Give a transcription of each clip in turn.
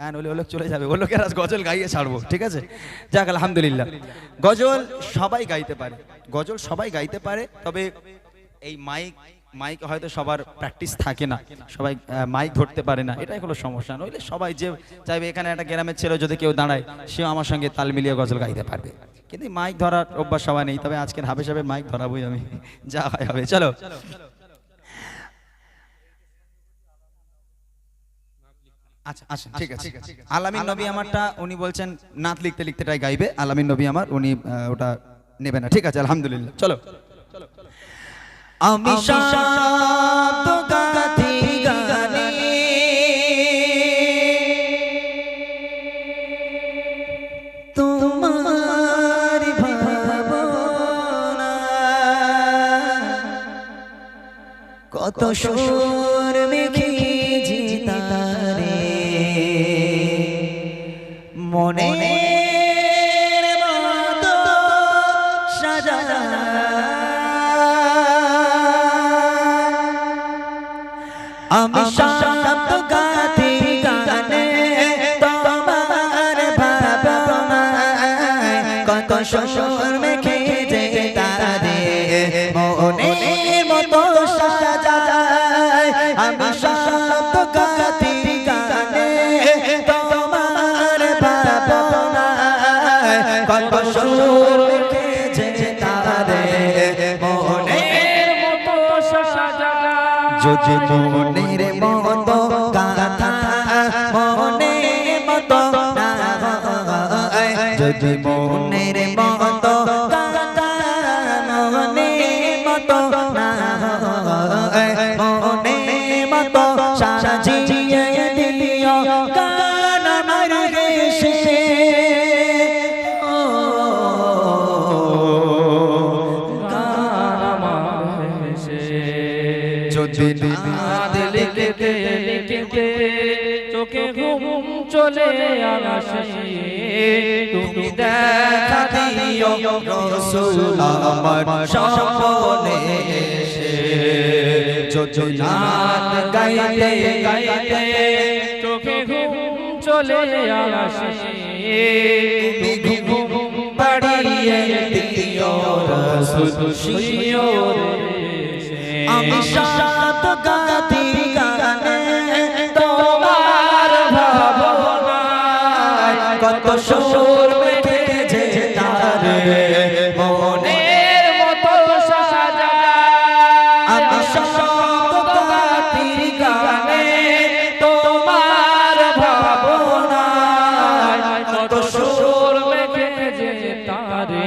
হ্যাঁ নলে ওলোক চলে যাবে। ওলোকের আজ গজল গাইয়ে ছাড়বো। ঠিক আছে? যাক, আলহামদুলিল্লাহ। গজল সবাই গাইতে পারে। গজল সবাই গাইতে পারে, তবে এই মাইক মাইক হয়তো সবার প্র্যাকটিস থাকে না। সবাই মাইক ধরতে পারে না। এটাই হলো সমস্যা। নইলে সবাই যে চাইবে, এখানে একটা গ্রামের ছেলে যদি কেউ দাঁড়ায়, সেও আমার সঙ্গে তাল মিলিয়ে গজল গাইতে পারবে। কিন্তু মাইক ধরার অভ্যাস সবাই নেই। তবে আজকের হাবে সাবে মাইক ধরাবোই আমি। যা হয় হবে। চলো। আচ্ছা আচ্ছা ঠিক আছে আলামিন নবী আমারটা উনি বলছেন নাত লিখতে লিখতে টাই গাইবে। আলামিন নবী আমার উনি ওটা নেবে না। ঠিক আছে আলহামদুলিল্লাহ। চলো। আমি কত সুর মেঘে জিতারে মনে আমি শান্ত গাথি গানে তোমার ভাবনায় কত সুর কত সুর মেঘে জিতারে মনে যদি মনের মতো যদি লিখতে লিখতে চোখে ঘুম চলে আসে তুমি দেখা দিও রসুল আমার স্বপনে এসে। যদি নাত গাইতে গাইতে চোখে ঘুম চলে আসে তুমি ঘুম বাড়িয়ে দিও রসুল শিওরে। আমি সাত গাতি গানে তোমার ভাবনায় কত সুর যে মনের মতো সাজা আমি সাত গাতি গানে তোমার ভাবনায় কত সুর মেঘে তারে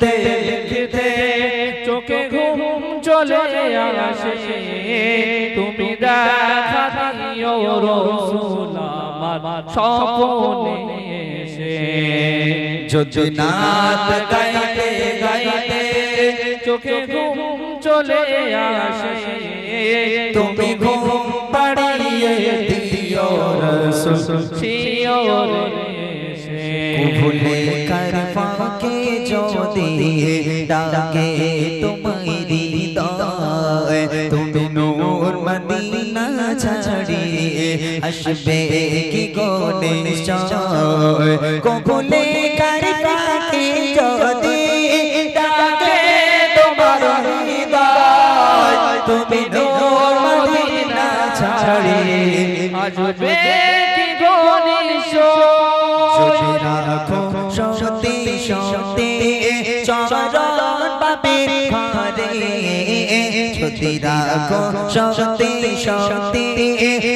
লিখতে লিখতে চোখে ঘুম চলে আসে। তুমি দেখা দিও রসুল আমার স্বপনে এসে। যদি নাত গাইতে গাইতে চোখে ঘুম চলে আসে, তুমি ঘুম পাড়িয়ে দিও রসুল। শিওরে ভুলে কার ফাঁকে যদি ডাকে তোমারি দায় তুমি নূর মদিনা ছাড়িয়ে আসবে কি গনে কবুলে বাপের ঘরে। সত্যি রাখো, সত্যি সত্যি,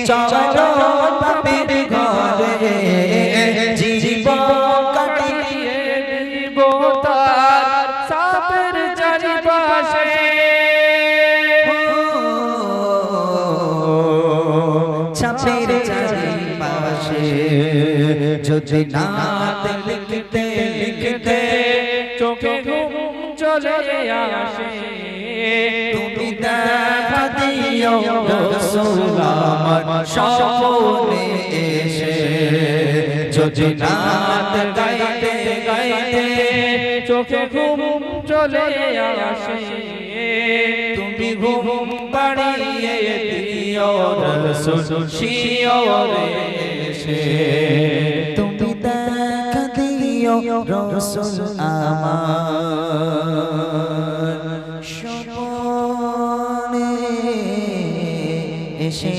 চলো বাপের ঘরে। জীব কাটিয়ে দিব তার সাপের চারিপাশে। সাপের চারিপাশে। যদি না তুমি দেখা দিও রসুল আমার স্বপ্নে এসে যদি নাত গাইতে গাইতে চোখে ঘুম চলে আসে। তুমি ঘুম বাড়িয়ে দিও রসুল শিওরে এসে। তুমি দেখা দিও রসুল আমার এসে।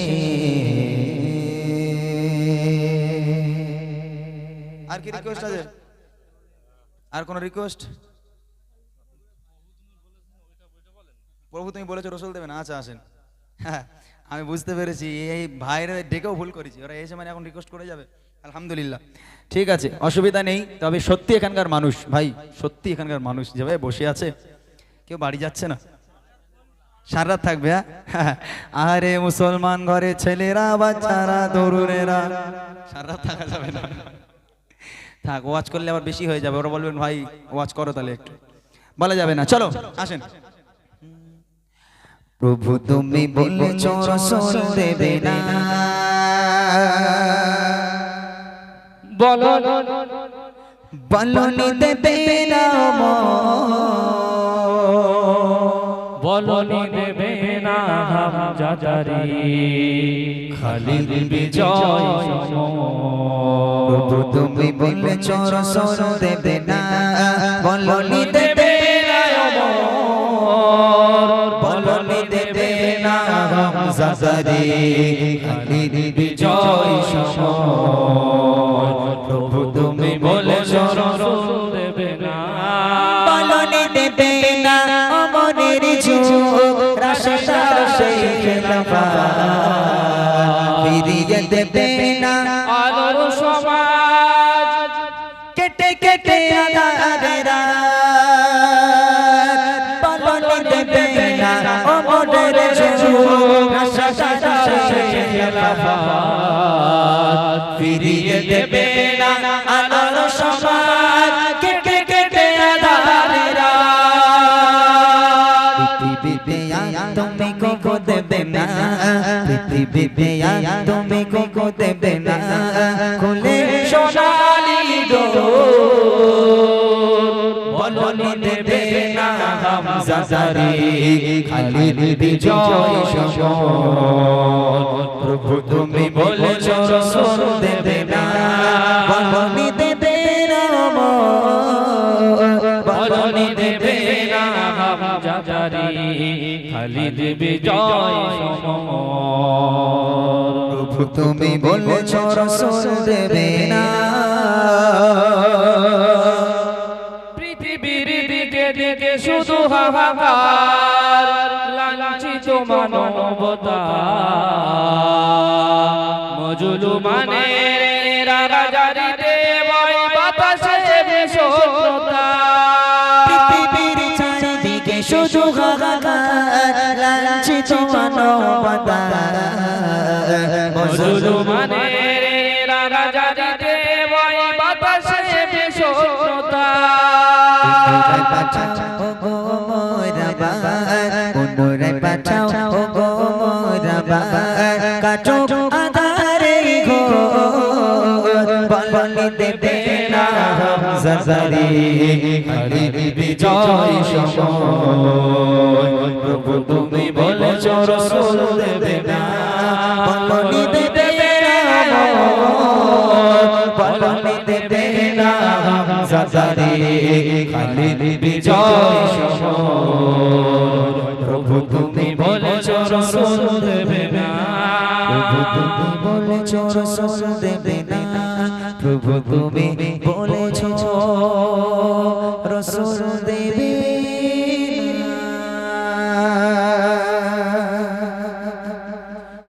আর কি রিকোয়েস্ট আছে? আর কোন রিকোয়েস্ট প্রভু, তুমি বলেছ রসুল দেবে না? আচ্ছা আসেন। হ্যাঁ আমি বুঝতে পেরেছি। এই ভাইরা ডেকেও ভুল করেছি। ওরা এসে মানে এখন রিকোয়েস্ট করে যাবে। আলহামদুলিল্লাহ। ঠিক আছে, অসুবিধা নেই। তবে সত্যি এখানকার মানুষ, ভাই, সত্যি এখানকার মানুষ যেভাবে বসে আছে, কেউ বাড়ি যাচ্ছে না। সারা থাকবে হ্যাঁ? আরে মুসলমান ঘরে ছেলেরা বাচ্চারা তরুণেরা। সারা থাকা যাবে না। থাক ওয়াচ করলে আবার বেশি হয়ে যাবে। ওরা বলবেন ভাই ওয়াচ করো তাহলে একটু। বলা যাবে না। চলো আসেন। প্রভু তুমি বলেছ রসুল দেবে না। বলো বলনি দেবে না বলনি দেবে না হাম যাজারি খালিদ বিজয় প্রভু তুমি বলেছ রসুল দেবে না। বলনি দেবে না বলনি দেবে না হামজাদারি খালিদ বিজয় সময় কেটে কেটে আধারেরা বলনি দেবে না। যুগ রাশা ফিরিয়ে তুমি কোকো দেবে না। পৃথিবীতে তুমি কোকো দেবে হামজাদারি খালিদ বিজয় সমর প্রভু তুমি সমর প্রভু তুমি রসুল দেবে না। পৃথিবীর দিকে দিকে শুধু লাঞ্ছিত মানবতা। মজুলু মানে রাজারিতে বয় বাতাসে বিষণ্ণতা পৃথিবীর চারিদিকে শুধু হাহাকার লাঞ্ছিত মানবতা মজুলু মানে রাজারিতে বয় বাতাসে বিষণ্ণতা হামজাদারি খালিদ বিজয় সময়। প্রভু তুমি বলেছ, রসুল খালিদ বিজয় তুমি বলেছ, রসুল দেবে প্রভু তুমি বলেছ রসুল দেবে